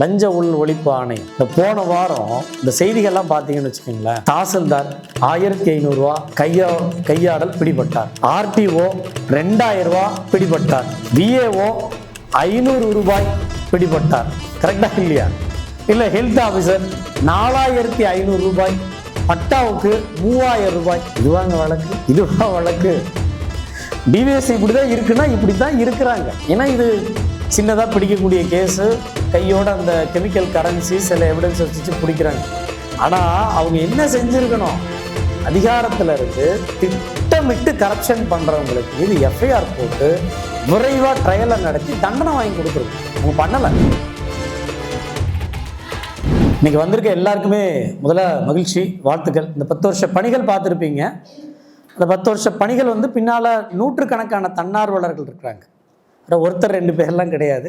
லஞ்ச உள் ஒழிப்பு ஆணையம் இந்த போன வாரம் இந்த செய்திகள்லாம் பார்த்தீங்கன்னு வச்சுக்கோங்களேன். தாசில்தார் ஆயிரத்தி ஐநூறுரூவா கையா கையாடல் பிடிபட்டார். ஆர்டிஓ ரெண்டாயிரம் ரூபா பிடிபட்டார். விஏஓ ஐநூறு ரூபாய் பிடிபட்டார். கரெக்டா இல்லையா? இல்லை ஹெல்த் ஆஃபீஸர் நாலாயிரத்தி ஐநூறு ரூபாய் பட்டாவுக்கு மூவாயிரம் ரூபாய். இதுவாங்க வழக்கு? இதுவா வழக்கு? டிவிஎஸ் இப்படி தான் இருக்குன்னா இப்படி தான் இருக்கிறாங்க. ஏன்னா இது சின்னதாக பிடிக்கக்கூடிய கேஸு கையோட அந்த கெமிக்கல் கரன்சி சில எவிடன்ஸ் வச்சு பிடிக்கிறாங்க. ஆனால் அவங்க என்ன செஞ்சுருக்கணும்? அதிகாரத்தில் இருந்து திட்டமிட்டு கரப்ஷன் பண்ணுறவங்களுக்கு இது எஃப்ஐஆர் போட்டு விரைவாக ட்ரையலை நடத்தி தண்டனை வாங்கி கொடுத்துருக்கும். அவங்க பண்ணலை. இன்னைக்கு வந்திருக்க எல்லாருக்குமே முதல்ல மகிழ்ச்சி வாழ்த்துக்கள். இந்த பத்து வருஷ பணிகள் பார்த்துருப்பீங்க. அந்த பத்து வருஷ பணிகள் வந்து பின்னால் நூற்றுக்கணக்கான தன்னார்வலர்கள் இருக்கிறாங்க. ஒருத்தர் ரெண்டு பேர்லாம் கிடையாது.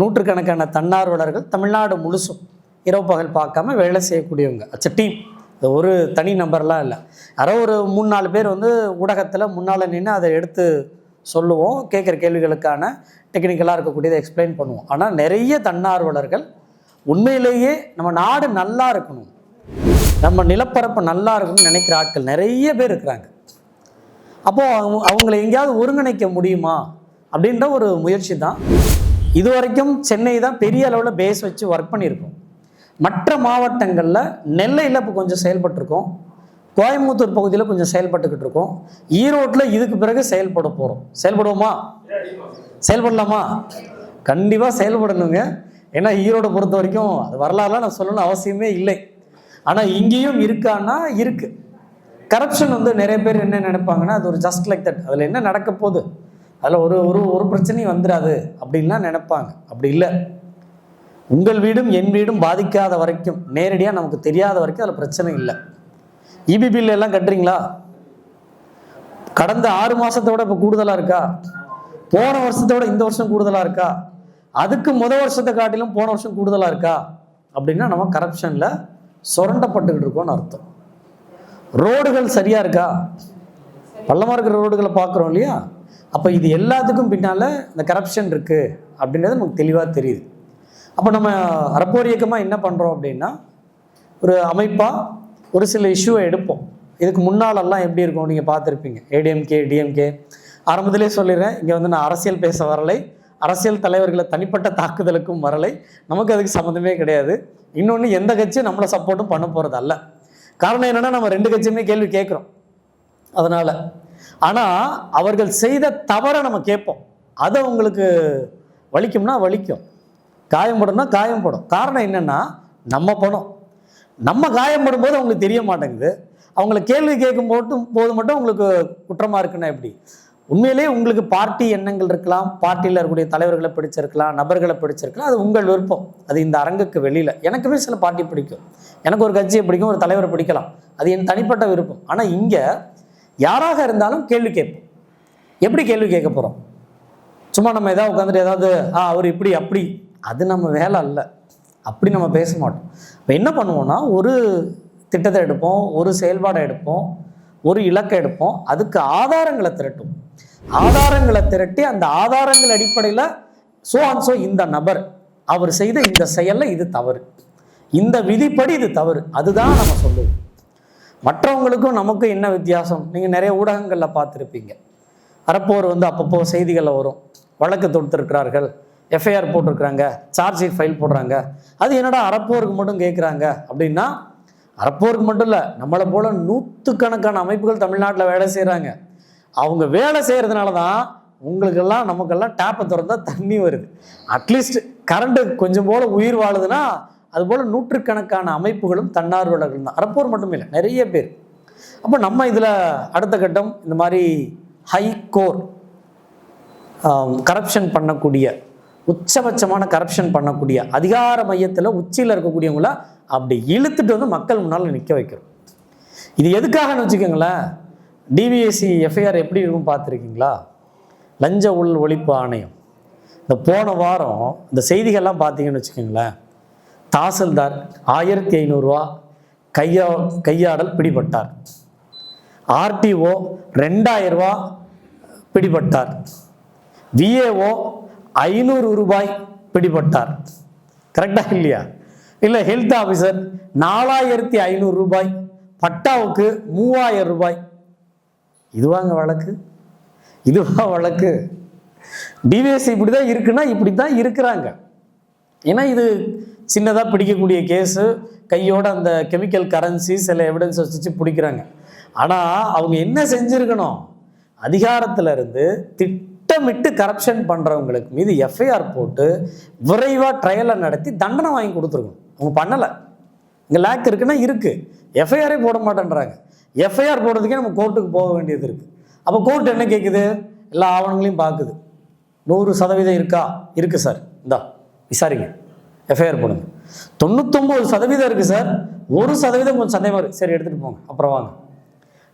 நூற்றுக்கணக்கான தன்னார்வலர்கள் தமிழ்நாடு முழுசும் இரவு பகல் பார்க்காம வேலை செய்யக்கூடியவங்க. அச்ச டீம் ஒரு தனி நம்பர்லாம் இல்லை. யாரோ ஒரு மூணு நாலு பேர் வந்து ஊடகத்தில் முன்னால் நின்று அதை எடுத்து சொல்லுவோம் கேட்குற கேள்விகளுக்கான டெக்னிக்கலாக இருக்கக்கூடியதை எக்ஸ்பிளைன் பண்ணுவோம். ஆனால் நிறைய தன்னார்வலர்கள் உண்மையிலேயே நம்ம நாடு நல்லா இருக்கணும் நம்ம நிலப்பரப்பு நல்லா இருக்கணும்னு நினைக்கிற ஆட்கள் நிறைய பேர் இருக்கிறாங்க. அப்போது அவங்க அவங்களை எங்கேயாவது ஒருங்கிணைக்க முடியுமா? அப்படின்ற ஒரு முயற்சி தான் இது வரைக்கும் சென்னை தான் பெரிய அளவில் பேஸ் வச்சு ஒர்க் பண்ணியிருக்கோம். மற்ற மாவட்டங்களில் நெல்லையில் இப்போ கொஞ்சம் செயல்பட்டிருக்கோம். கோயம்புத்தூர் பகுதியில் கொஞ்சம் செயல்பட்டுக்கிட்டு இருக்கோம். ஈரோட்டில் இதுக்கு பிறகு செயல்பட போகிறோம் செயல்படுவோமா? செயல்படலாமா? கண்டிப்பாக செயல்படணுங்க. ஏன்னா ஈரோடை பொறுத்த வரைக்கும் அது வரலாறுலாம் நான் சொல்லணும்னு அவசியமே இல்லை. ஆனால் இங்கேயும் இருக்கான்னா இருக்கு. கரப்ஷன் வந்து நிறைய பேர் என்ன நினைப்பாங்கன்னா அது ஒரு ஜஸ்ட் லைக் தட் அதில் என்ன நடக்க போகுது? அதில் ஒரு ஒரு ஒரு பிரச்சனையும் வந்துடாது அப்படின்லாம் நினைப்பாங்க. அப்படி இல்லை. உங்கள் வீடும் என் வீடும் பாதிக்காத வரைக்கும் நேரடியாக நமக்கு தெரியாத வரைக்கும் அதில் பிரச்சனை இல்லை. இபி பில் எல்லாம் கட்டுறீங்களா? கடந்த ஆறு மாதத்தோட இப்போ கூடுதலாக இருக்கா? போன வருஷத்தோட இந்த வருஷம் கூடுதலாக இருக்கா? அதுக்கு முத வருஷத்தை காட்டிலும் போன வருஷம் கூடுதலாக இருக்கா? அப்படின்னா நம்ம கரப்ஷனில் சுரண்டப்பட்டுக்கிட்டு இருக்கோம்னு அர்த்தம். ரோடுகள் சரியாக இருக்கா? பள்ளமாக இருக்கிற ரோடுகளை பார்க்குறோம் இல்லையா? அப்போ இது எல்லாத்துக்கும் பின்னால் இந்த கரப்ஷன் இருக்குது அப்படின்றது நமக்கு தெளிவாக தெரியுது. அப்போ நம்ம அறப்போர் இயக்கமாக என்ன பண்ணுறோம் அப்படின்னா ஒரு அமைப்பாக ஒரு சில இஷ்யூவை எடுப்போம். இதுக்கு முன்னாலெல்லாம் எப்படி இருக்கும் நீங்கள் பார்த்துருப்பீங்க. ஏடிஎம்கே டிஎம்கே ஆரம்பத்திலே சொல்லிடுறேன் இங்கே வந்து நான் அரசியல் பேச வரலை. அரசியல் தலைவர்களை தனிப்பட்ட தாக்குதலுக்கும் வரலை. நமக்கு அதுக்கு சம்மந்தமே கிடையாது. இன்னொன்று எந்த கட்சியும் நம்மளை சப்போர்ட்டும் பண்ண போகிறது அல்ல காரணம் என்னென்னா நம்ம ரெண்டு கட்சியுமே கேள்வி கேட்குறோம். அதனால் ஆனால் அவர்கள் செய்த தவறை நம்ம கேட்போம். அதை உங்களுக்கு வலிக்கும்னா வலிக்கும். காயம்படும்னா காயம்படும் காரணம் என்னென்னா நம்ம பணம். நம்ம காயப்படும் போது அவங்களுக்கு தெரிய மாட்டேங்குது. அவங்கள கேள்வி கேட்கும் போட்டு போது மட்டும் உங்களுக்கு குற்றமாக இருக்குன்னா எப்படி? உண்மையிலேயே உங்களுக்கு பார்ட்டி எண்ணங்கள் இருக்கலாம். பார்ட்டியில் இருக்கக்கூடிய தலைவர்களை பிடிச்சிருக்கலாம் நபர்களை பிடிச்சிருக்கலாம். அது உங்கள் விருப்பம். அது இந்த அரங்குக்கு வெளியில். எனக்குமே சில பார்ட்டி பிடிக்கும். எனக்கு ஒரு கட்சியை பிடிக்கும் ஒரு தலைவரை பிடிக்கலாம். அது என் தனிப்பட்ட விருப்பம். ஆனால் இங்கே யாராக இருந்தாலும் கேள்வி கேட்போம். எப்படி கேள்வி கேட்க போகிறோம் சும்மா நம்ம ஏதாவது உட்காந்துட்டு ஏதாவது ஆ அவர் இப்படி அப்படி. அது நம்ம வேலை இல்லை அப்படி நம்ம பேச மாட்டோம். இப்போ என்ன பண்ணுவோம்னா ஒரு திட்டத்தை எடுப்போம் ஒரு செயல்பாடை எடுப்போம் ஒரு இலக்கை எடுப்போம். அதுக்கு ஆதாரங்களை திரட்டும் ஆதாரங்களை திரட்டி அந்த ஆதாரங்கள் அடிப்படையில் சோ அண்ட் சோ இந்த நபர் அவர் செய்த இந்த செயலில் இது தவறு. இந்த விதிப்படி இது தவறு. அதுதான் நம்ம சொல்லுவோம். மற்றவங்களுக்கும் நமக்கும் என்ன வித்தியாசம்? நீங்கள் நிறைய ஊடகங்களில் பார்த்துருப்பீங்க. அறப்போர் வந்து அப்பப்போ செய்திகளில் வரும். வழக்கு தொடுத்திருக்கிறார்கள். எஃப்ஐஆர் போட்டிருக்கிறாங்க. சார்ஜ் ஷீட் ஃபைல் போடுறாங்க. அது என்னடா அறப்போருக்கு மட்டும் கேட்குறாங்க அப்படின்னா அறப்போருக்கு மட்டும் இல்லை நம்மளை போல் நூற்றுக்கணக்கான அமைப்புகள் தமிழ்நாட்டில் வேலை செய்கிறாங்க அவங்க வேலை செய்கிறதுனால தான் உங்களுக்கெல்லாம் நமக்கெல்லாம் டேப்பை திறந்தால் தண்ணி வருது. அட்லீஸ்ட் கரண்ட்டு கொஞ்சம் போல் உயிர் வாழுதுன்னா அதுபோல் நூற்றுக்கணக்கான அமைப்புகளும் தன்னார்வலர்கள் தான். அறப்போர் மட்டுமே இல்லை நிறைய பேர். அப்போ நம்ம இதில் அடுத்த கட்டம் இந்த மாதிரி ஹை கோர் கரப்ஷன் பண்ணக்கூடிய உச்சபட்சமான கரப்ஷன் பண்ணக்கூடிய அதிகார மையத்தில் உச்சியில் இருக்கக்கூடியவங்கள அப்படி இழுத்துட்டு வந்து மக்கள் முன்னால் நிற்க வைக்கிறோம். இது எதுக்காகன்னு வச்சுக்கோங்களேன் டிவிஎஸ்சி எஃப்ஐஆர் எப்படி இருக்கும் பார்த்துருக்கீங்களா? லஞ்ச உள் ஒழிப்பு ஆணையம். இந்த போன வாரம் இந்த செய்திகள்லாம் பார்த்தீங்கன்னு வச்சுக்கோங்களேன் தாசில்தார் ஆயிரத்தி ஐநூறுரூவா கையா கையாடல் பிடிபட்டார். ஆர்டிஓ ரெண்டாயிரரூவா பிடிபட்டார். விஏஓ ஐநூறு ரூபாய் பிடிபட்டார். கரெக்டாக இல்லையா? இல்லை ஹெல்த் ஆஃபீஸர் நாலாயிரத்தி ஐநூறு ரூபாய் பட்டாவுக்கு மூவாயிரம் ரூபாய். இதுவாங்க வழக்கு? இதுவா வழக்கு? டிவிஎஸ் இப்படி தான் இருக்குன்னா இப்படி தான் இருக்கிறாங்க. ஏன்னா இது சின்னதாக பிடிக்கக்கூடிய கேஸு கையோட அந்த கெமிக்கல் கரன்சி சில எவிடன்ஸ் வச்சு பிடிக்கிறாங்க. ஆனால் அவங்க என்ன செஞ்சுருக்கணும்? அதிகாரத்தில் இருந்து திட்டமிட்டு கரப்ஷன் பண்ணுறவங்களுக்கு மீது எஃப்ஐஆர் போட்டு விரைவாக ட்ரையலை நடத்தி தண்டனை வாங்கி கொடுத்துருக்கணும். அவங்க பண்ணலை. இங்கே லேக் இருக்குன்னா இருக்குது எஃப்ஐஆரே போட மாட்டேன்றாங்க. எஃப்ஐஆர் போடுறதுக்கே நம்ம கோர்ட்டுக்கு போக வேண்டியது இருக்குது அப்போ கோர்ட் என்ன கேட்குது எல்லா ஆவணங்களையும் பார்க்குது நூறு சதவீதம் இருக்கா? இருக்குது சார் இந்தா விசாரிங்க. எஃப்ஐஆர் போடுங்க. தொண்ணூத்தொம்பது சதவீதம் இருக்குது சார். ஒரு சதவீதம் கொஞ்சம் சந்தேகமாக இருக்குது சரி எடுத்துகிட்டு போங்க. அப்புறம் வாங்க.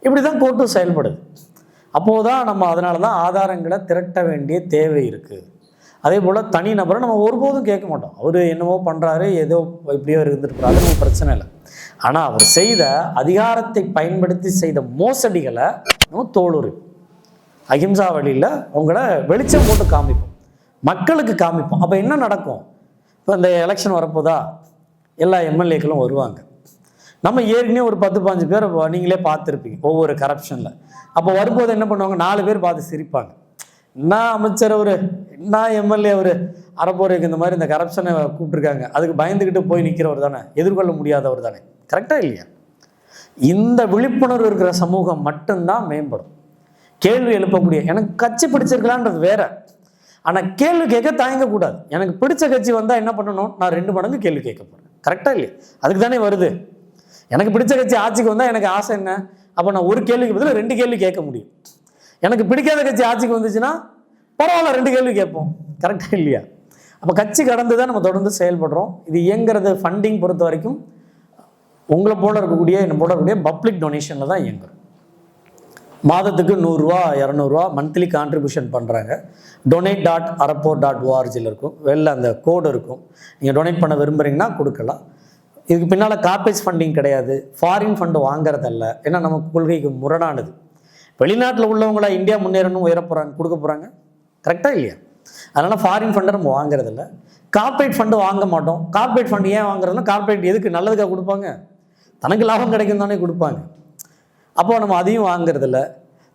இப்படி தான் கோர்ட்டும் செயல்படுது. அப்போது தான் நம்ம அதனால தான் ஆதாரங்களை திரட்ட வேண்டிய தேவை இருக்குது அதே போல் தனி நபரை நம்ம ஒருபோதும் கேட்க மாட்டோம். அவர் என்னவோ பண்ணுறாரு ஏதோ இப்படியோ இருந்துருக்குறாரு அது நம்ம பிரச்சனை இல்லை. ஆனால் அவர் செய்த அதிகாரத்தை பயன்படுத்தி செய்த மோசடிகளை நம்ம தோளுரு. அகிம்சா வழியில் உங்களை வெளிச்சம் போட்டு காமிப்போம். மக்களுக்கு காமிப்போம். அப்போ என்ன நடக்கும்? இப்போ இந்த எலெக்ஷன் வரப்போதா எல்லா எம்எல்ஏக்களும் வருவாங்க. நம்ம ஏற்கனவே ஒரு பத்து பாஞ்சு பேர் நீங்களே பார்த்துருப்பீங்க ஒவ்வொரு கரப்ஷனில் அப்போ வரும்போது என்ன பண்ணுவாங்க? நாலு பேர் பார்த்து சிரிப்பாங்க. என்ன அமைச்சர் அவர்? என்ன எம்எல்ஏ அவர்? அறப்போருக்கு இந்த மாதிரி இந்த கரப்ஷனை கூப்பிட்டுருக்காங்க. அதுக்கு பயந்துக்கிட்டு போய் நிற்கிறவர் தானே எதிர்கொள்ள முடியாதவர் தானே. கரெக்டாக இல்லையா? இந்த விழிப்புணர்வு இருக்கிற சமூகம் மட்டும்தான் மேம்படும். கேள்வி எழுப்பக்கூடிய எனக்கு கட்சி பிடிச்சிருக்கலான்றது வேற. ஆனால் கேள்வி கேட்க தயங்கக்கூடாது எனக்கு பிடிச்ச கட்சி வந்தால் என்ன பண்ணணும்? நான் ரெண்டு மடங்கு கேள்வி கேட்க போகிறேன் கரெக்டாக இல்லையா? அதுக்கு தானே வருது. எனக்கு பிடிச்ச கட்சி ஆட்சிக்கு வந்தால் எனக்கு ஆசை என்ன? அப்போ நான் ஒரு கேள்விக்கு பதில் ரெண்டு கேள்வி கேட்க முடியும். எனக்கு பிடிக்காத கட்சி ஆட்சிக்கு வந்துச்சுன்னா பரவாயில்ல ரெண்டு கேள்வி கேட்போம். கரெக்டாக இல்லையா? அப்போ கட்சி கடந்து தான் நம்ம தொடர்ந்து செயல்படுறோம். இது இயங்குறது ஃபண்டிங் பொறுத்த வரைக்கும் உங்களை போல இருக்கக்கூடிய என்ன போல இருக்கக்கூடிய பப்ளிக் டொனேஷனில் தான் இயங்குறோம். மாதத்துக்கு நூறுரூவா இரநூறுவா மந்த்லி கான்ட்ரிபியூஷன் பண்ணுறாங்க டொனேட் டாட் அரப்போர் டாட் ஓஆர்ஜியில் இருக்கும். வெளில அந்த கோடு இருக்கும். நீங்கள் டொனேட் பண்ண விரும்புகிறீங்கன்னா கொடுக்கலாம். இதுக்கு பின்னால் காப்பேஜ் ஃபண்டிங் கிடையாது. ஃபாரின் ஃபண்டு வாங்குறதல்ல. ஏன்னா நம்ம கொள்கைக்கு முரணானது. வெளிநாட்டில் உள்ளவங்களா இந்தியா முன்னேறணும் உயர போகிறாங்க கொடுக்க போகிறாங்க கரெக்டாக இல்லையா? அதனால் ஃபாரின் ஃபண்டை நம்ம வாங்குறதில்ல. கார்ப்பரேட் ஃபண்டு வாங்க மாட்டோம். கார்ப்பரேட் ஃபண்டு ஏன் வாங்குறதுனா கார்பரேட் எதுக்கு நல்லதுக்காக கொடுப்பாங்க? தனக்கு லாபம் கிடைக்கும் தானே கொடுப்பாங்க. அப்போ நம்ம அதையும் வாங்குறதில்ல.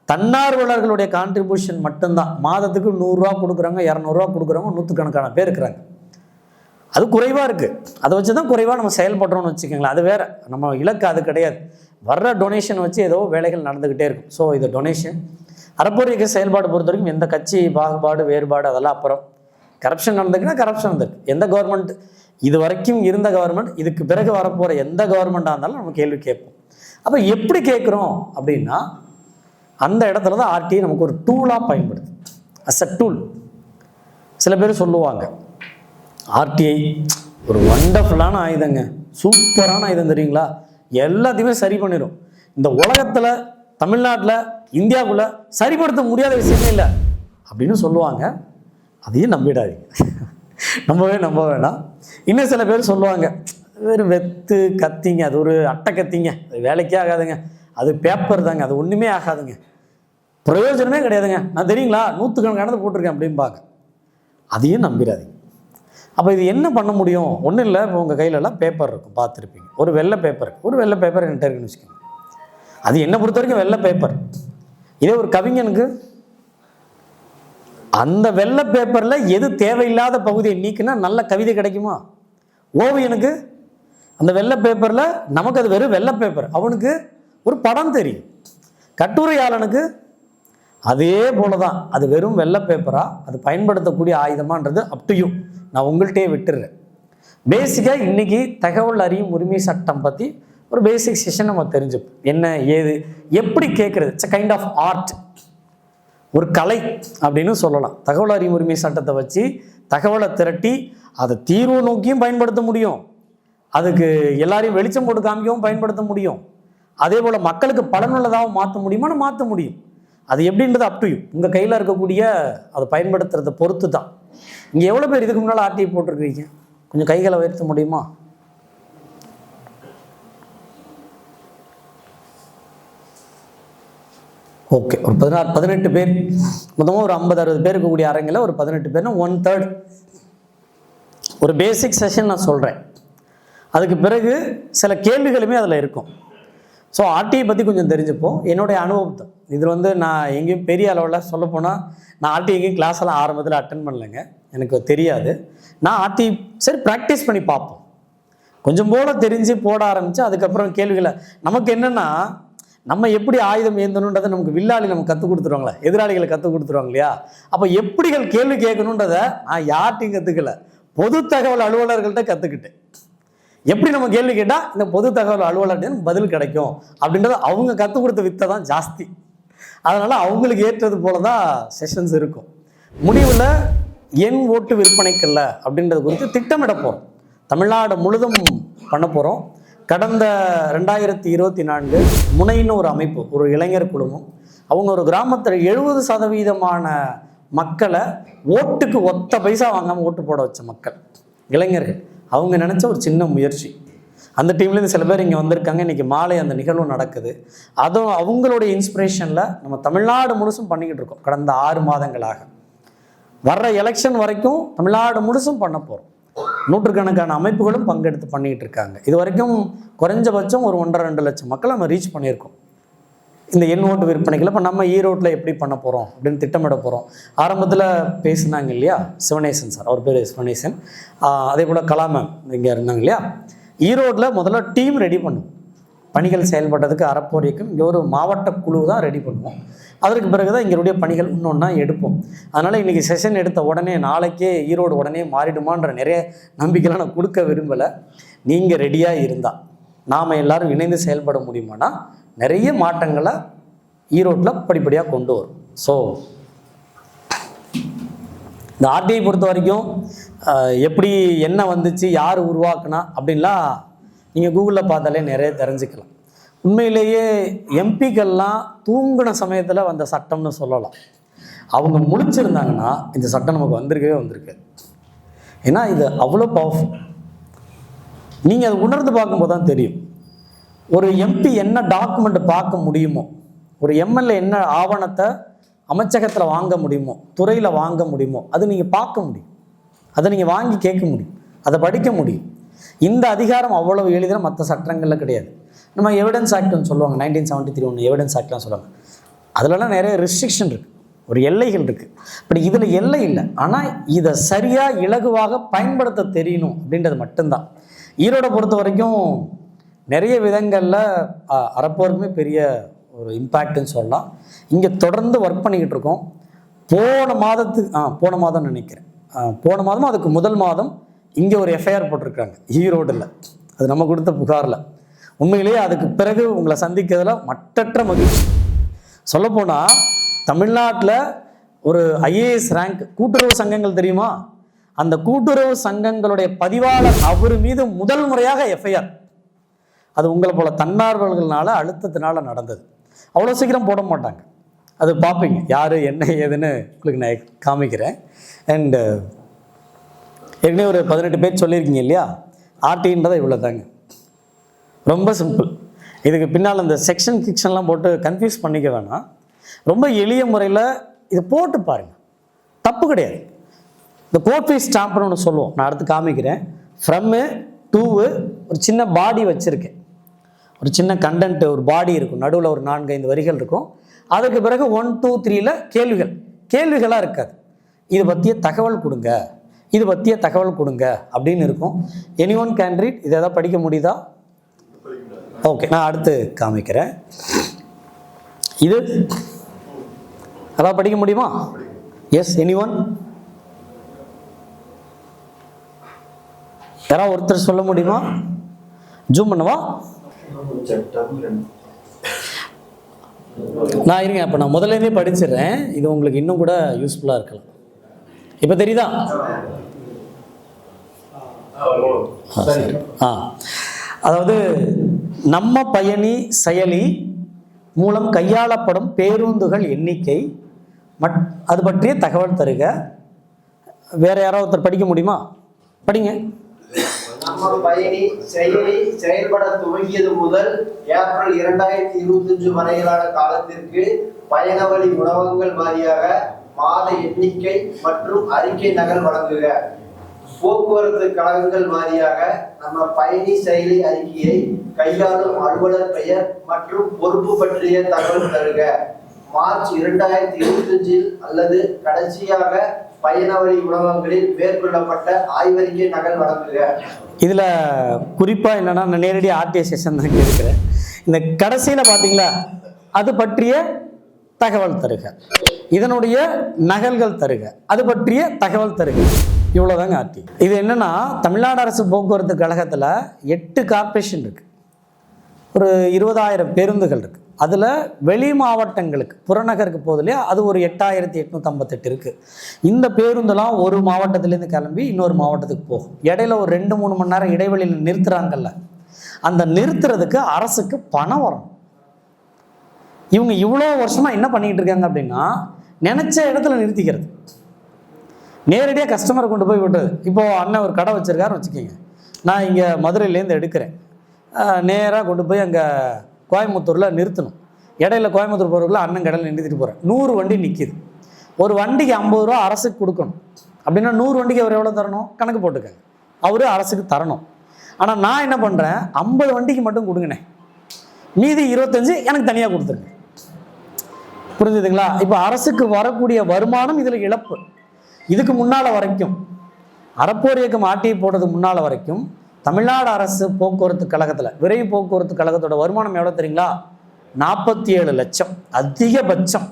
தன்னார்வலர்களுடைய கான்ட்ரிபியூஷன் மட்டும்தான். மாதத்துக்கு நூறுரூவா கொடுக்குறாங்க இரநூறுவா கொடுக்குறவங்க நூற்றுக்கணக்கான பேர் இருக்கிறாங்க. அது குறைவாக இருக்குது அதை வச்சு தான் குறைவாக நம்ம செயல்படுறோம்னு வச்சுக்கோங்களேன். அது வேற. நம்ம இலக்கு அது கிடையாது. வர்ற டொனேஷன் வச்சு ஏதோ வேலைகள் நடந்துக்கிட்டே இருக்கும். ஸோ இது டொனேஷன் அறப்போரிய செயல்பாடு பொறுத்த வரைக்கும் எந்த கட்சி பாகுபாடு வேறுபாடு அதெல்லாம் அப்புறம். கரப்ஷன் நடந்துக்குன்னா கரப்ஷன் நடந்திருக்கு எந்த கவர்மெண்ட் இது வரைக்கும் இருந்த கவர்மெண்ட் இதுக்கு பிறகு வரப்போகிற எந்த கவர்மெண்ட்டாக இருந்தாலும் நம்ம கேள்வி கேட்போம். அப்போ எப்படி கேட்குறோம் அப்படின்னா அந்த இடத்துல தான் ஆர்டிஐ நமக்கு ஒரு டூலாக பயன்படுது. அஸ் அ டூல் சில பேர் சொல்லுவாங்க ஆர்டிஐ ஒரு வண்டர்ஃபுல்லான ஆயுதங்க. சூப்பரான ஆயுதம் தெரியுங்களா? எல்லாத்தையுமே சரி பண்ணிடும் இந்த உலகத்தில் தமிழ்நாட்டில் இந்தியாவுக்குள்ள சரிப்படுத்த முடியாத விஷயமே இல்லை. அப்படின்னு சொல்லுவாங்க. அதையும் நம்பிடாதீங்க. நம்பவே நம்ப வேணாம். இன்னும் சில பேர் சொல்லுவாங்க வெறும் வெத்து கத்திங்க அது ஒரு அட்டை கத்திங்க. அது வேலைக்கே ஆகாதுங்க. அது பேப்பர் தாங்க. அது ஒன்றுமே ஆகாதுங்க. பிரயோஜனமே கிடையாதுங்க. நான் தெரியுங்களா? நூற்றுக்கணக்கானது போட்டிருக்கேன் அப்படிம்பாங்க அதையும் நம்பிடாதீங்க. அப்போ இது என்ன பண்ண முடியும்? ஒன்றும் இல்லை. இப்போ உங்கள் கையிலலாம் பேப்பர் இருக்கும். பார்த்துருப்பீங்க. ஒரு வெள்ளை பேப்பர் ஒரு வெள்ளை பேப்பர் என்கிட்ட இருக்குன்னு வச்சுக்கோங்க. அது என்னை பொறுத்த வரைக்கும் வெள்ளை பேப்பர் இதே ஒரு கவிஞனுக்கு அந்த வெள்ளை பேப்பரில் எது தேவையில்லாத பகுதியை நீக்கினா நல்ல கவிதை கிடைக்குமா? ஓவியனுக்கு அந்த வெள்ளை பேப்பரில் நமக்கு அது வெறும் வெள்ளை பேப்பர். அவனுக்கு ஒரு படம் தெரியும். கட்டுரையாளனுக்கு அதே போல தான் அது வெறும் வெள்ளை பேப்பராக அது பயன்படுத்தக்கூடிய ஆயுதமான்றது அப்டியும் நான் உங்கள்கிட்டயே விட்டுடுறேன் பேசிக்காக இன்றைக்கி தகவல் அறியும் உரிமை சட்டம் பற்றி ஒரு பேசிக் செஷன் நம்ம தெரிஞ்சுப்போம். என்ன ஏது எப்படி கேட்குறது இட்ஸ் கைண்ட் ஆஃப் ஆர்ட் ஒரு கலை அப்படின்னு சொல்லலாம். தகவல் அறியும் உரிமை சட்டத்தை வச்சு தகவலை திரட்டி அதை தீர்வு நோக்கியும் பயன்படுத்த முடியும். அதுக்கு எல்லாரையும் வெளிச்சம் போட்டு காமிக்கவும் பயன்படுத்த முடியும். அதே போல் மக்களுக்கு பலனுள்ளதாகவும் மாற்ற முடியுமான்னு மாற்ற முடியும். அது எப்படின்றது அப் டு யூ உங்கள் கையில் இருக்கக்கூடிய அதை பயன்படுத்துறத பொறுத்து தான் இங்கே எவ்வளோ பேர் இதுக்கு முன்னால் ஆர்டிஐ போட்டிருக்கீங்க? கொஞ்சம் கைகளை உயர்த்த முடியுமா? ஓகே ஒரு பதினாறு பதினெட்டு பேர். மொத்தமாக ஒரு ஐம்பது அறுபது பேர் இருக்கக்கூடிய அரங்கில் ஒரு பதினெட்டு பேர்னா ஒன் தேர்ட் ஒரு பேசிக் செஷன் நான் சொல்கிறேன் அதுக்கு பிறகு சில கேள்விகளுமே அதில் இருக்கும். ஸோ ஆர்டிஐ பற்றி கொஞ்சம் தெரிஞ்சுப்போம். என்னுடைய அனுபவத்தை. இதில் வந்து நான் எங்கேயும் பெரிய அளவில் சொல்லப்போனால் நான் ஆர்டிஐ எங்கேயும் கிளாஸ் எல்லாம் ஆரம்பத்தில் அட்டன் பண்ணலைங்க. எனக்கு தெரியாது. நான் ஆர்டிஐ சரி ப்ராக்டிஸ் பண்ணி பார்ப்போம். கொஞ்சம் போல தெரிஞ்சு போட ஆரம்பித்து அதுக்கப்புறம் கேள்விகளை நமக்கு என்னென்னா நம்ம எப்படி ஆயுதம் ஏந்தணுன்றதை நமக்கு வில்லாளி நமக்கு கற்றுக் கொடுத்துருவாங்களே எதிராளிகளை கற்றுக் கொடுத்துருவாங்க இல்லையா? அப்போ எப்படிகள் கேள்வி கேட்கணுன்றதை நான் யார்ட்டையும் கற்றுக்கல பொது தகவல் அலுவலர்கள்ட்ட கற்றுக்கிட்டேன் எப்படி நம்ம கேள்வி கேட்டால் இந்த பொது தகவல் அலுவலர்கிட்ட பதில் கிடைக்கும் அப்படின்றத அவங்க கற்றுக் கொடுத்த வித்தை தான் ஜாஸ்தி. அதனால் அவங்களுக்கு ஏற்றது போல தான் செஷன்ஸ் இருக்கும். முடிவில் என் ஓட்டு விற்பனைக்கல்ல அப்படின்றது குறித்து திட்டமிட போகிறோம் தமிழ்நாடு முழுதும் பண்ண போகிறோம் கடந்த ரெண்டாயிரத்தி இருபத்தி நான்கு முனைன்னு ஒரு அமைப்பு ஒரு இளைஞர் குழுமம். அவங்க ஒரு கிராமத்தில் எழுபது சதவீதமான மக்களை ஓட்டுக்கு ஒத்த பைசா வாங்காமல் ஓட்டு போட வச்ச மக்கள் இளைஞர்கள். அவங்க நினச்ச ஒரு சின்ன முயற்சி. அந்த டீம்லேருந்து சில பேர் இங்கே வந்திருக்காங்க. இன்றைக்கி மாலை அந்த நிகழ்வு நடக்குது. அதுவும் அவங்களுடைய இன்ஸ்பிரேஷனில் நம்ம தமிழ்நாடு முழுசும் பண்ணிக்கிட்டு இருக்கோம். கடந்த ஆறு மாதங்களாக. வர்ற எலெக்ஷன் வரைக்கும் தமிழ்நாடு முழுசும் பண்ண போகிறோம் நூற்றுக்கணக்கான அமைப்புகளும் பங்கெடுத்து பண்ணிக்கிட்டு இருக்காங்க. இது வரைக்கும் குறைஞ்சபட்சம் ஒரு ஒன்றரை ரெண்டு லட்சம் மக்களை நம்ம ரீச் பண்ணியிருக்கோம். இந்த எண் ஓட்டு விற்பனைகள் இப்போ நம்ம ஈரோட்டில் எப்படி பண்ண போகிறோம் அப்படின்னு திட்டமிட போகிறோம் ஆரம்பத்தில் பேசினாங்க இல்லையா? சிவனேசன் சார். அவர் பேர் சிவனேசன். அதே போல் கலா மேம் இங்கே இருந்தாங்க இல்லையா? ஈரோட்டில் முதல்ல டீம் ரெடி பண்ணும். பணிகள் செயல்படுறதுக்கு அறப்போர் இங்கே ஒரு மாவட்ட குழு தான் ரெடி பண்ணுவோம். அதற்கு பிறகு தான் இங்களுடைய பணிகள் இன்னொன்றா எடுப்போம். அதனால் இன்றைக்கி செஷன் எடுத்த உடனே நாளைக்கே ஈரோடு உடனே மாறிடுமான்ற நிறைய நம்பிக்கைலாம் நான் கொடுக்க விரும்பலை. நீங்கள் ரெடியாக இருந்தால் நாம் எல்லாரும் இணைந்து செயல்பட முடியுமானா நிறைய மாற்றங்களை ஈரோட்டில் படிப்படியாக கொண்டு வரும். ஸோ இந்த ஆர்டிஐ பொறுத்த வரைக்கும் எப்படி என்ன வந்துச்சு யார் உருவாக்குனா அப்படின்லாம் நீங்கள் கூகுளில் பார்த்தாலே நிறைய தெரிஞ்சுக்கலாம். உண்மையிலேயே எம்பிக்கள்லாம் தூங்கின சமயத்தில் வந்த சட்டம்னு சொல்லலாம். அவங்க முழிச்சிருந்தாங்கன்னா இந்த சட்டம் நமக்கு வந்திருக்கவே வந்திருக்கு ஏன்னா இது அவ்வளோ பவர்ஃபுல் நீங்கள் அதை உணர்ந்து பார்க்கும்போது தான் தெரியும். ஒரு எம்பி என்ன டாக்குமெண்ட் பார்க்க முடியுமோ ஒரு எம்எல்ஏ என்ன ஆவணத்தை அமைச்சகத்தில் வாங்க முடியுமோ துறையில் வாங்க முடியுமோ அது நீங்கள் பார்க்க முடியும். அதை நீங்கள் வாங்கி கேட்க முடியும். அதை படிக்க முடியும். இந்த அதிகாரம் அவ்வளவு எளிதில் மற்ற சட்டங்களில் கிடையாது. நம்ம எவிடன்ஸ் ஆக்ட்னு சொல்லுவாங்க நைன்டீன் செவன்ட்டி த்ரீ ஒன்று எவிடன்ஸ் ஆக்ட்லாம் சொல்லுவாங்க. அதுலலாம் நிறைய ரெஸ்ட்ரிக்ஷன் இருக்குது ஒரு எல்லைகள் இருக்குது பட் இதில் எல்லை இல்லை. ஆனால் இதை சரியாக இலகுவாக பயன்படுத்த தெரியணும் அப்படின்றது மட்டும்தான். ஈரோடை பொறுத்த வரைக்கும் நிறைய விதங்களில் அறப்போருக்குமே பெரிய ஒரு இம்பேக்ட்னு சொல்லலாம். இங்கே தொடர்ந்து ஒர்க் பண்ணிக்கிட்டு இருக்கோம். போன மாதத்துக்கு ஆ போன மாதம் நினைக்கிறேன். போன மாதம் அதுக்கு முதல் மாதம் இங்கே ஒரு எஃப்ஐஆர் போட்டிருக்காங்க. ஈரோடில் அது நம்ம கொடுத்த புகாரில். உண்மையிலேயே அதுக்கு பிறகு உங்களை சந்திக்கிறதுல மட்டற்ற மகிழ்ச்சி. சொல்லப்போனால் தமிழ்நாட்டில் ஒரு ஐஏஎஸ் ரேங்க் கூட்டுறவு சங்கங்கள் தெரியுமா? அந்த கூட்டுறவு சங்கங்களுடைய பதிவாளர் அவர் மீது முதல் முறையாக எஃப்ஐஆர் அது உங்களை போல தன்னார்வல்கள்னால அழுத்தத்தினால நடந்தது. அவ்வளோ சீக்கிரம் போட மாட்டாங்க. அது பார்ப்பீங்க யார் என்ன ஏதுன்னு உங்களுக்கு நான் காமிக்கிறேன். அண்டு ஏற்கனவே ஒரு பதினெட்டு பேர் சொல்லியிருக்கீங்க இல்லையா? ஆர்டின்றதை இவ்வளோ தாங்க ரொம்ப சிம்பிள் இதுக்கு பின்னால் இந்த செக்ஷன் கிக்ஷன்லாம் போட்டு கன்ஃபியூஸ் பண்ணிக்க வேணாம். ரொம்ப எளிய முறையில் இதை போட்டு பாருங்கள் தப்பு கிடையாது. இந்த கோட் ஃபீஸ் ஸ்டாம்ப்னு ஒன்று சொல்லுவோம். நான் அடுத்து காமிக்கிறேன். ஃப்ரம்மு டூவு ஒரு சின்ன பாடி வச்சுருக்கேன். ஒரு சின்ன கண்டென்ட் ஒரு பாடி இருக்கும். நடுவில் ஒரு நான்கு ஐந்து வரிகள் இருக்கும். அதுக்கு பிறகு ஒன் டூ த்ரீல கேள்விகள். கேள்விகளாக இருக்காது. இது பற்றிய தகவல் கொடுங்க. இது பற்றிய தகவல் கொடுங்க அப்படின்னு இருக்கும். எனி ஒன் கேன் ரீட் இதை எதாவது படிக்க முடியுதா? ஓகே நான் அடுத்து காமிக்கிறேன். இது அதாவது படிக்க முடியுமா? எஸ் எனி ஒன் யாராவது ஒருத்தர் சொல்ல முடியுமா? ஜூம் பண்ணவா? நான் இருங்க அப்போ நான் முதல்லேருந்தே படிச்சிடுறேன். இது உங்களுக்கு இன்னும் கூட யூஸ்ஃபுல்லாக இருக்கலாம். இப்போ தெரியுதா? ஆ, அதாவது நம்ம பயணி செயலி மூலம் கையாளப்படும் பேருந்துகள் எண்ணிக்கை மட் அது பற்றிய தகவல் தருக. வேறு யாராவது ஒருத்தர் படிக்க முடியுமா? படிங்க. நம்ம பயணி செயலி செயல்பட துவங்கியது முதல் ஏப்ரல் இரண்டாயிரத்தி இருபத்தஞ்சு வரையிலான காலத்திற்கு பயணவழி உணவகங்கள் வாரியாக மாத எண்ணிக்கை மற்றும் அறிக்கை நகல் வழங்குக. போக்குவரத்து கழகங்கள் வாரியாக நம்ம பயணி செயலி அறிக்கையை கையாளும் அலுவலர் பெயர் மற்றும் பொறுப்பு பற்றிய தகவல் தருக. மார்ச் இரண்டாயிரத்தி இருபத்தஞ்சில் அல்லது கடைசியாக பயணவழி உணவகங்களில் மேற்கொள்ளப்பட்ட ஆய்வறிக்கை நகல் வழங்குக. இதில் குறிப்பாக என்னன்னா நான் நேரடி ஆர்டிஐ செஷன் தான் கேட்குறேன் இந்த கடைசியில் பார்த்தீங்களா அது பற்றிய தகவல் தருக. இதனுடைய நகல்கள் தருக. அது பற்றிய தகவல் தருக. இவ்வளோதாங்க ஆர்டி இது என்னன்னா தமிழ்நாடு அரசு போக்குவரத்து கழகத்தில் எட்டு கார்ப்பரேஷன் இருக்கு. ஒரு இருபதாயிரம் பேருந்துகள் இருக்கு. அதில் வெளி மாவட்டங்களுக்கு புறநகருக்கு போகுது இல்லையா? அது ஒரு எட்டாயிரத்தி எட்நூற்றம்பத்தெட்டு இருக்குது இந்த பேருந்தெல்லாம் ஒரு மாவட்டத்துலேருந்து கிளம்பி இன்னொரு மாவட்டத்துக்கு போகும். இடையில ஒரு ரெண்டு மூணு மணி நேரம் இடைவெளியில் நிறுத்துறாங்கல்ல. அந்த நிறுத்துறதுக்கு அரசுக்கு பணம் வரும் இவங்க இவ்வளோ வருஷமாக என்ன பண்ணிக்கிட்டு இருக்காங்க அப்படின்னா நினச்ச இடத்துல நிறுத்திக்கிறது. நேரடியாக கஸ்டமரை கொண்டு போய் விட்டுறது. இப்போது அண்ணன் ஒரு கடை வச்சுருக்காருன்னு வச்சுக்கோங்க. நான் இங்கே மதுரையிலேருந்து எடுக்கிறேன். நேராக கொண்டு போய் அங்கே கோயம்புத்தூரில் நிறுத்தணும். இடையில கோயம்புத்தூர் போகிறதுக்குள்ள அண்ணன் கடையில் நிறுத்திட்டு போகிறேன் நூறு வண்டி நிற்கிது ஒரு வண்டிக்கு ஐம்பது ரூபா அரசுக்கு கொடுக்கணும். அப்படின்னா நூறு வண்டிக்கு அவர் எவ்வளோ தரணும்? கணக்கு போட்டுக்கங்க. அவரு அரசுக்கு தரணும். ஆனால் நான் என்ன பண்ணுறேன் ஐம்பது வண்டிக்கு மட்டும் கொடுங்கண்ணே. மீதி இருபத்தஞ்சு எனக்கு தனியாக கொடுத்துருங்க. புரிஞ்சுதுங்களா? இப்போ அரசுக்கு வரக்கூடிய வருமானம் இதில் இழப்பு. இதுக்கு முன்னால் வரைக்கும். அறப்போர் இயக்கம் ஆட்டியை போடுறதுக்கு முன்னால் வரைக்கும் தமிழ்நாடு அரசு போக்குவரத்து கழகத்தில் விரைவு போக்குவரத்து கழகத்தோட வருமானம் எவ்வளோ தெரியுங்களா? நாற்பத்தி ஏழு லட்சம். அதிகபட்சம்.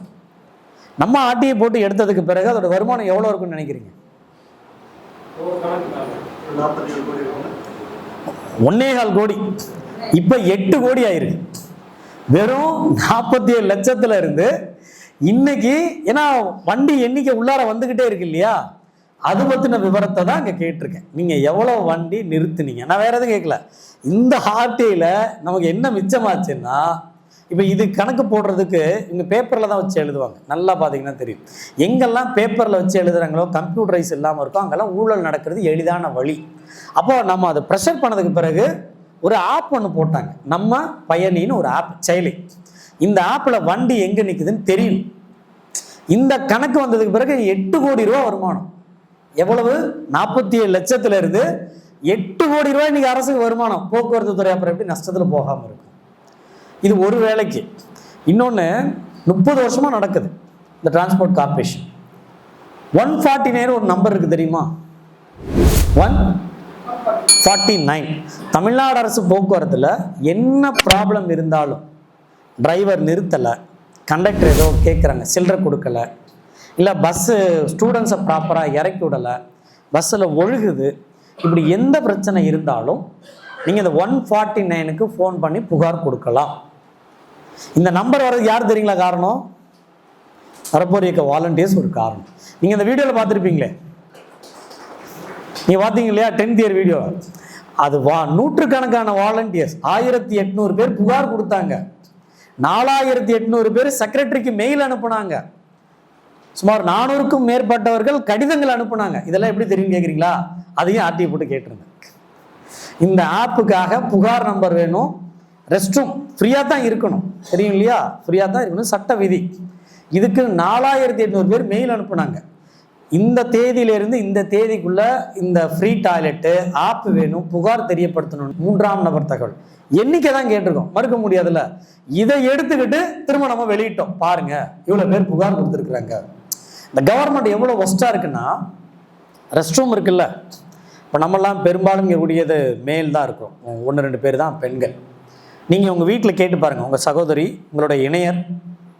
நம்ம ஆட்டியை போட்டு எடுத்ததுக்கு பிறகு அதோட வருமானம் எவ்வளோ இருக்கும்னு நினைக்கிறீங்க? ஒன்னேகால் கோடி. இப்போ எட்டு கோடி ஆயிருக்கு. வெறும் நாற்பத்தி ஏழு லட்சத்துல இருந்து இன்னைக்கு ஏன்னா வண்டி எண்ணிக்கை உள்ளார வந்துகிட்டே இருக்கு இல்லையா? அது பற்றின விவரத்தை தான் அங்கே கேட்டிருக்கேன். நீங்கள் எவ்வளோ வண்டி நிறுத்துனீங்க? நான் வேறு எதுவும் கேட்கல இந்த ஹார்டியில் நமக்கு என்ன மிச்சமாச்சுன்னா இப்போ இது கணக்கு போடுறதுக்கு இங்கே பேப்பரில் தான் வச்சு எழுதுவாங்க. நல்லா பார்த்தீங்கன்னா தெரியும். எங்கெல்லாம் பேப்பரில் வச்சு எழுதுகிறாங்களோ கம்ப்யூட்டரைஸ் இல்லாமல் இருக்கோ அங்கெல்லாம் ஊழல் நடக்கிறது எளிதான வழி. அப்போ நம்ம அதை ப்ரெஷர் பண்ணதுக்கு பிறகு ஒரு ஆப் ஒன்று போட்டாங்க. நம்ம பயணின்னு ஒரு ஆப் செயலி. இந்த ஆப்பில் வண்டி எங்கே நிற்குதுன்னு தெரியும். இந்த கணக்கு வந்ததுக்கு பிறகு எட்டு கோடி ரூபா வருமானம். எவ்வளவு? நாற்பத்தி ஏழு லட்சத்துல இருந்து எட்டு கோடி ரூபாய் இன்னைக்கு அரசுக்கு வருமானம். போக்குவரத்து துறை அப்புறம் எப்படி நஷ்டத்தில் போகாமல் இருக்கும் இது ஒரு வேலைக்கு. இன்னொன்று முப்பது வருஷமாக நடக்குது இந்த transport corporation one forty nine ஒரு நம்பர் இருக்குது தெரியுமா? ஒன் ஃபார்ட்டி நைன் தமிழ்நாடு அரசு போக்குவரத்தில் என்ன ப்ராப்ளம் இருந்தாலும் டிரைவர் நிறுத்தலை கண்டக்டர் ஏதோ கேட்குறாங்க சில்லறை கொடுக்கல இல்லை பஸ்ஸு ஸ்டூடெண்ட்ஸை ப்ராப்பராக இறக்கி விடலை. பஸ்ஸில் ஒழுகுது. இப்படி எந்த பிரச்சனை இருந்தாலும் நீங்கள் இந்த ஒன் ஃபார்ட்டி நைனுக்கு ஃபோன் பண்ணி புகார் கொடுக்கலாம். இந்த நம்பர் வர்றதுக்கு யார் தெரியுங்களா காரணம்? வரப்போர் இயக்க வாலண்டியர்ஸ் ஒரு காரணம். நீங்கள் இந்த வீடியோவில் பார்த்துருப்பீங்களே. நீங்கள் பார்த்தீங்க இல்லையா டென்த் இயர் வீடியோ அது வா நூற்றுக்கணக்கான வாலண்டியர்ஸ் ஆயிரத்தி எட்நூறு பேர் புகார் கொடுத்தாங்க. நாலாயிரத்தி எட்நூறு பேர் செக்ரட்டரிக்கு மெயில் அனுப்புனாங்க. சுமார் நானூறுக்கும் மேற்பட்டவர்கள் கடிதங்கள் அனுப்புனாங்க. இதெல்லாம் எப்படி தெரியும் கேட்குறீங்களா அதையும் ஆர்டிஐ போட்டு கேட்டிருந்தேன். இந்த ஆப்புக்காக புகார் நம்பர் வேணும். ரெஸ்ட் ரூம் ஃப்ரீயாக தான் இருக்கணும். தெரியும் இல்லையா? ஃப்ரீயாக தான் இருக்கணும். சட்ட விதி. இதுக்கு நாலாயிரத்தி எட்நூறு பேர் மெயில் அனுப்புனாங்க. இந்த தேதியிலிருந்து இந்த தேதிக்குள்ள இந்த ஃப்ரீ டாய்லெட்டு ஆப் வேணும். புகார் தெரியப்படுத்தணும் மூன்றாம் நபர் தகவல். எண்ணிக்கை தான் கேட்டிருக்கோம். மறுக்க முடியாதுல்ல. இதை எடுத்துக்கிட்டு திரும்ப நம்ம வெளியிட்டோம். பாருங்க. இவ்வளோ பேர் புகார் கொடுத்துருக்குறாங்க. இந்த கவர்மெண்ட் எவ்வளோ ஒஸ்ட்டாக இருக்குன்னா ரெஸ்ட் ரூம் இருக்குல்ல. இப்போ நம்மலாம் பெரும்பாலும் இருக்கக்கூடியது கூடியது மேல் தான் இருக்கும். ஒன்று ரெண்டு பேர் தான் பெண்கள். நீங்கள் உங்கள் வீட்டில் கேட்டு பாருங்கள் உங்கள் சகோதரி உங்களுடைய இணையர்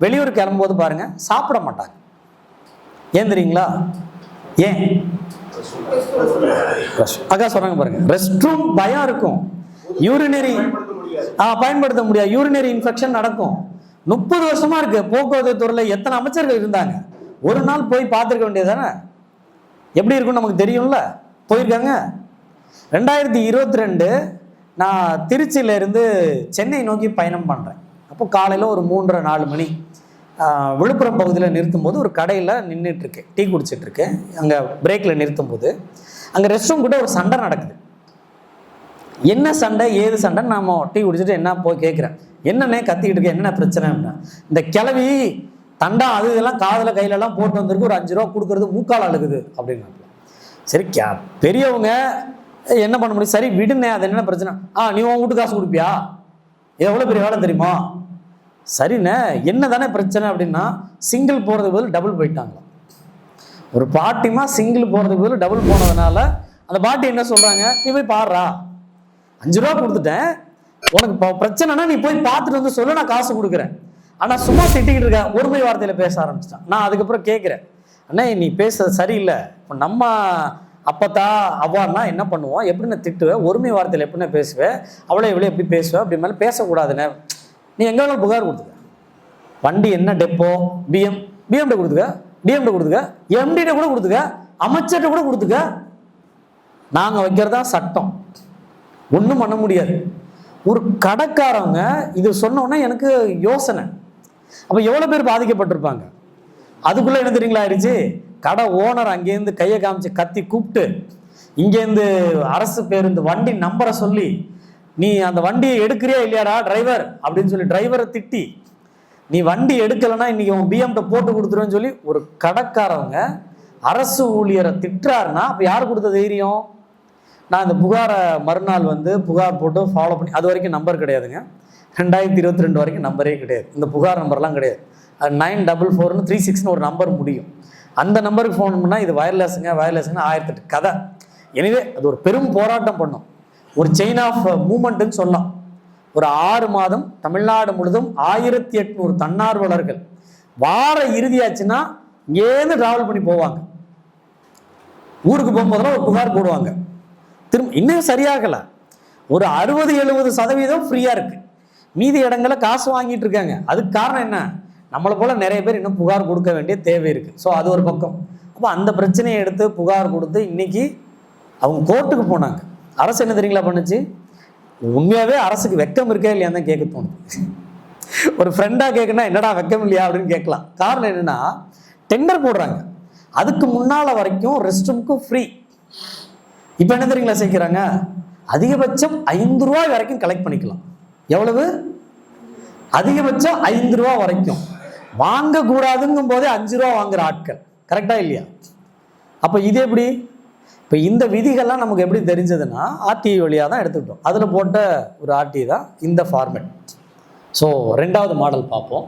வெளியூர் கிளம்பும்போது பாருங்கள் சாப்பிட மாட்டாங்க. ஏன் தெரியுங்களா? ஏன்? அக்கா சொல்கிறாங்க பாருங்கள் ரெஸ்ட் ரூம் பயம் இருக்கும். யூரினரி ஆ பயன்படுத்த முடியாது. யூரினரி இன்ஃபெக்ஷன் நடக்கும். முப்பது வருஷமாக இருக்குது போக்குவரத்து துறையில் எத்தனை அமைச்சர்கள் இருந்தாங்க? ஒரு நாள் போய் பார்த்துருக்க வேண்டியது தானே எப்படி இருக்கும்னு நமக்கு தெரியும்ல? போயிருக்காங்க. ரெண்டாயிரத்தி இருபத்தி ரெண்டு நான் திருச்சியிலேருந்து சென்னை நோக்கி பயணம் பண்ணுறேன் அப்போ காலையில் ஒரு மூன்றரை நாலு மணி விழுப்புரம் பகுதியில் நிறுத்தும்போது ஒரு கடையில் நின்றுட்டுருக்கேன் டீ குடிச்சிட்ருக்கேன் அங்கே பிரேக்கில் நிறுத்தும் போது அங்கே ரெஸ்ட் ரூம் கூட ஒரு சண்டை நடக்குது. என்ன சண்டை ஏது சண்டை நாம டீ குடிச்சிட்டு என்ன போய் கேட்குறேன் என்னென்ன கத்திக்கிட்டு இருக்கேன் என்னென்ன பிரச்சனை அப்படின்னா இந்த கிளவி தண்டா அது இதெல்லாம் காதில் கையிலலாம் போட்டு வந்திருக்கு ஒரு அஞ்சு ரூபா கொடுக்கறது மூக்கால் அழுகுது அப்படின்னு சரி கே பெரியவங்க என்ன பண்ண முடியும்? சரி விடுனே அது என்ன பிரச்சனை? ஆ நீ உன் வீட்டு காசு கொடுப்பியா? எவ்வளோ பெரிய வேலை தெரியுமா? சரிண்ணே என்ன தானே பிரச்சனை அப்படின்னா சிங்கிள் போகிறது பதில் டபுள் போயிட்டாங்க. ஒரு பாட்டிமா சிங்கிள் போகிறது பதில் டபுள் போனதுனால அந்த பாட்டி என்ன சொல்கிறாங்க நீ போய் பாடுறா. அஞ்சு ரூபா கொடுத்துட்டேன். உனக்கு இப்போ பிரச்சனைனா நீ போய் பார்த்துட்டு வந்து சொல்லு நான் காசு கொடுக்குறேன். ஆனால் சும்மா திட்டிக்கிட்டு இருக்கேன். ஒருமை வார்த்தையில் பேச ஆரம்பிச்சிட்டான். நான் அதுக்கப்புறம் கேட்குறேன் அண்ணே நீ பேசுறது சரியில்லை. இப்போ நம்ம அப்பத்தா அவ்வாறுனா என்ன பண்ணுவோம்? எப்படி நான் திட்டுவேன்? ஒருமை வார்த்தையில் எப்படின்னு பேசுவேன் அவ்வளோ இவ்வளோ எப்படி பேசுவேன் அப்படி மேலே பேசக்கூடாதுண்ணே. நீ எங்கே வேணாலும் புகார் கொடுத்துக்க. வண்டி என்ன டெப்போ? பிஎம் பிஎம்ட கொடுத்துக்க. டிஎம்ட கொடுத்துக்க. எம்டிட்ட கூட கொடுத்துக்க. அமைச்சர்கிட்ட கூட கொடுத்துக்க. நாங்கள் வைக்கிறதா சட்டம். ஒன்றும் பண்ண முடியாது. ஒரு கடைக்காரவங்க இது சொன்னோன்னே எனக்கு யோசனை. அப்போ எவ்வளோ பேர் பாதிக்கப்பட்டிருப்பாங்க? அதுக்குள்ளே என்ன தெரியுங்களா ஆயிடுச்சு? கடை ஓனர் அங்கேருந்து கையை காமிச்சு கத்தி கூப்பிட்டு இங்கேருந்து அரசு பேருந்து வண்டி நம்பரை சொல்லி நீ அந்த வண்டியை எடுக்கிறியா இல்லையாடா டிரைவர் அப்படின்னு சொல்லி டிரைவரை திட்டி நீ வண்டி எடுக்கலைன்னா இன்னைக்கு உன் பிஎம்கிட்ட போட்டு கொடுத்துருவேன்னு சொல்லி ஒரு கடைக்காரவங்க அரசு ஊழியரை திட்டுறாருன்னா அப்போ யார் கொடுத்த தைரியம்? நான் இந்த புகாரை மறுநாள் வந்து புகார் போட்டு ஃபாலோ பண்ணி அது வரைக்கும் நம்பர் கிடையாதுங்க. ரெண்டாயிரத்தி இருபத்தி ரெண்டு வரைக்கும் நம்பரே கிடையாது. இந்த புகார் நம்பர்லாம் கிடையாது. அது நைன் டபுள் ஃபோர்னு த்ரீ சிக்ஸ்னு ஒரு நம்பர் முடியும். அந்த நம்பருக்கு ஃபோன் பண்ணால் இது வயர்லெஸ்ஸுங்க வயர்லெஸ்ஸுங்க ஆயிரத்தெட்டு கதை. எனவே அது ஒரு பெரும் போராட்டம் பண்ணும். ஒரு செயின் ஆஃப் மூமெண்ட்டுன்னு சொல்லலாம். ஒரு ஆறு மாதம் தமிழ்நாடு முழுதும் ஆயிரத்தி எட்நூறு தன்னார்வலர்கள் வார இறுதியாச்சுன்னா இங்கேருந்து டிராவல் பண்ணி போவாங்க. ஊருக்கு போகும்போதெல்லாம் ஒரு புகார் போடுவாங்க. திரும்ப இன்னும் சரியாகலை. ஒரு அறுபது எழுபது சதவீதம் ஃப்ரீயாக இருக்குது மீதி இடங்களில் காசு வாங்கிட்டு இருக்காங்க. அதுக்கு காரணம் என்ன? நம்மளை போல் நிறைய பேர் இன்னும் புகார் கொடுக்க வேண்டிய தேவை இருக்குது ஸோ அது ஒரு பக்கம். அப்போ அந்த பிரச்சனையை எடுத்து புகார் கொடுத்து இன்றைக்கி அவங்க கோர்ட்டுக்கு போனாங்க. அரசு என்ன தெரியுங்களா பண்ணுச்சு? உண்மையாகவே அரசுக்கு வெக்கம் இருக்கா இல்லையா தான் கேட்க தோணுது. ஒரு ஃப்ரெண்டாக கேட்கணும் என்னடா வெக்கம் இல்லையா அப்படின்னு கேட்கலாம். காரணம் என்னென்னா டெண்டர் போடுறாங்க. அதுக்கு முன்னால் வரைக்கும் ரெஸ்ட் ரூமுக்கும் ஃப்ரீ இப்போ என்ன தெரியுங்களா சேர்க்கிறாங்க? அதிகபட்சம் ஐந்து ரூபாய் வரைக்கும் கலெக்ட் பண்ணிக்கலாம். எவ்வளவு? அதிகபட்சம் ஐந்து ரூபா வரைக்கும். வாங்கக்கூடாதுங்கும் போதே அஞ்சு ரூபா வாங்குற ஆட்கள். கரெக்டா இல்லையா? அப்போ இது எப்படி? இப்போ இந்த விதிகள்லாம் நமக்கு எப்படி தெரிஞ்சதுன்னா ஆர்டிஐ வழியாக தான் எடுத்துக்கிட்டோம். அதில் போட்ட ஒரு ஆர்டிஐ தான் இந்த ஃபார்மேட் ஸோ ரெண்டாவது மாடல் பார்ப்போம்.